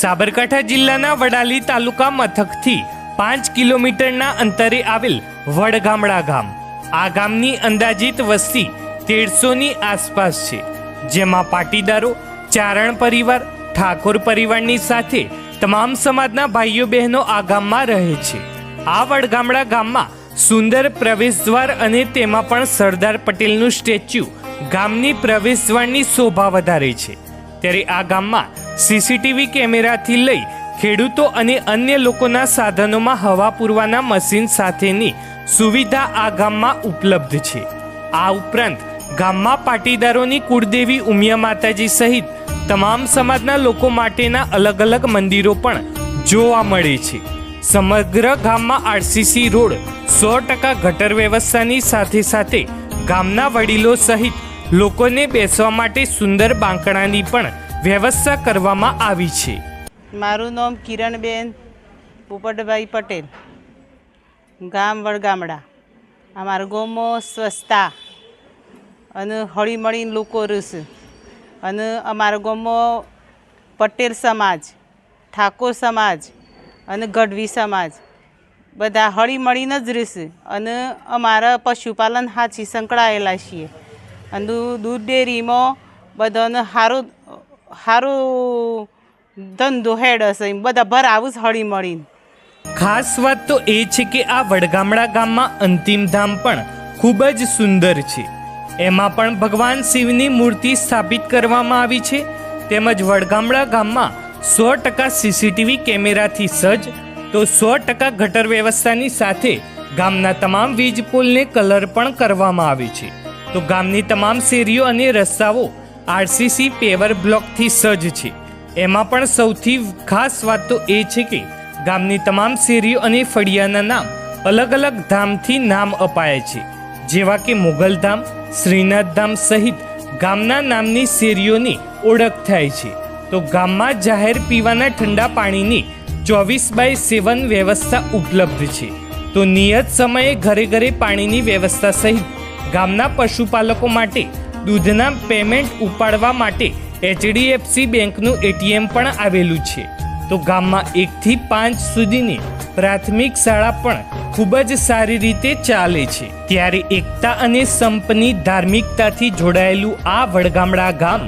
સાબરકાંઠા જિલ્લાના વડાલી તાલુકા મથકથી પાંચ કિલોમીટરના અંતરે આવેલ વડગામડા ગામ. આ ગામની અંદાજિત વસ્તી તેરસોની આસપાસ છે. જેમાં પાટીદારો, ચારણ પરિવાર, ઠાકોર પરિવારની સાથે તમામ સમાજના ભાઈઓ બહેનો આ ગામમાં રહે છે. આ વડગામડા ગામમાં સુંદર પ્રવેશદ્વાર અને તેમાં પણ સરદાર પટેલનું સ્ટેચ્યુ ગામની પ્રવેશદ્વારની શોભા વધારે છે. ત્યારે આ ગામમાં સીસીટીવી કેમેરાથી લઈ ખેડૂતો અને અન્ય લોકોના સાધનોમાં હવા પૂરવાના મશીન સાથેની સુવિધા આ ગામમાં ઉપલબ્ધ છે. આ ઉપરાંત ગામમાં પાટીદારોની કુળદેવી ઉમિયા માતાજી સહિત તમામ સમાજના લોકો માટેના અલગ અલગ મંદિરો પણ જોવા મળે છે. સમગ્ર ગામમાં આરસીસી રોડ સો ટકા ગટર વ્યવસ્થાની સાથે સાથે ગામના વડીલો સહિત લોકોને બેસવા માટે સુંદર બાંકડાની પણ વ્યવસ્થા કરવામાં આવી છે. મારું નામ કિરણબેન પોપટભાઈ પટેલ, ગામ વડગામડા. અમારા ગામમાં સ્વચ્છતા અને હળીમળીને લોકો રહેશે અને અમારા ગામમાં પટેલ સમાજ, ઠાકોર સમાજ અને ગઢવી સમાજ બધા હળીમળીને જ રહેશે અને અમારા પશુપાલન હાથી સંકળાયેલા છીએ. અને દૂધ ડેરીમાં બધાને સારું સારું ધંધો હેડ હશે બધા ભરાવું જ હળીમળીને ખાસ વાત તો એ છે કે આ વડગામડા ગામમાં અંતિમ ધામ પણ ખૂબ જ સુંદર છે. એમાં પણ ભગવાન શિવની મૂર્તિ સ્થાપિત કરવામાં આવી છે. તેમજ વડગામડા ગામમાં સો ટકા સીસીટીવી કેમેરાથી સજ્જ, તો સો ટકા ગટર વ્યવસ્થાની સાથે ગામના તમામ વીજ પોલને કલર પણ કરવામાં આવે છે. તો ગામની તમામ શેરીઓ અને રસ્તાઓ આરસીસી પેવર બ્લોકથી સજ્જ છે. એમાં પણ સૌથી ખાસ વાત તો એ છે કે ગામની તમામ શેરીઓ અને ફળિયાના નામ અલગ અલગ ધામથી નામ અપાયા છે. જેવા કે મુગલધામ શ્રીનાથ ધામ સહિત ગામના નામની શેરીઓની ઓળખ થાય છે. તો ગામમાં જાહેર પીવાના ઠંડા પાણીની ચોવીસ બાય સેવન વ્યવસ્થા ઉપલબ્ધ છે. તો નિયત સમયે ઘરે ઘરે પાણીની વ્યવસ્થા સહિત ગામના પશુપાલકો માટે દૂધના પેમેન્ટ ઉપાડવા માટે એચડીએફસી બેંકનું એટીએમ પણ આવેલું છે. તો ગામમાં એકથી પાંચ સુધીની પ્રાથમિક શાળા પણ ખૂબ જ સારી રીતે ચાલે છે. ત્યારે એકતા અને સંપની ધાર્મિકતાથી જોડાયેલું આ વડગામડા ગામ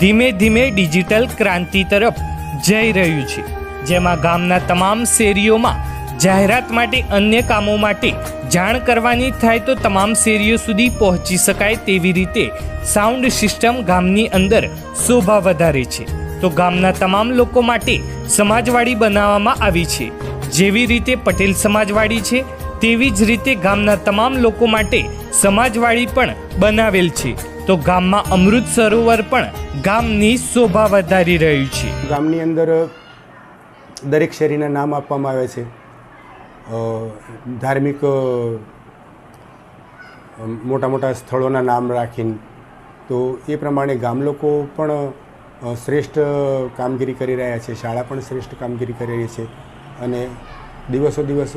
ધીમે ધીમે ડિજિટલ ક્રાંતિ તરફ જઈ રહ્યું છે. જેમાં ગામના તમામ શેરીઓમાં જાહેરાત માટે અન્ય કામો માટે જાણ કરવાની થાય તો તમામ શેરીઓ સુધી પહોંચી શકાય તેવી રીતે સાઉન્ડ સિસ્ટમ ગામની અંદર શોભા વધારે છે. તો ગામના તમામ લોકો માટે સમાજવાડી બનાવવામાં આવી છે. જેવી રીતે પટેલ સમાજવાડી છે, તેવી જ રીતે ગામના તમામ લોકો માટે સમાજવાડી પણ બનાવેલ છે. તો ગામમાં અમૃત સરોવર પણ ગામની શોભા વધારી રહ્યું છે. ગામની અંદર દરેક શેરીના નામ આપવામાં આવે છે. ધાર્મિક મોટા મોટા સ્થળોના નામ રાખીને, તો એ પ્રમાણે ગામ લોકો પણ શ્રેષ્ઠ કામગીરી કરી રહ્યા છે, શાળા પણ શ્રેષ્ઠ કામગીરી કરી રહી છે અને દિવસો દિવસ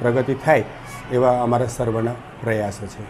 પ્રગતિ થાય એવા અમારા સર્વના પ્રયાસો છે.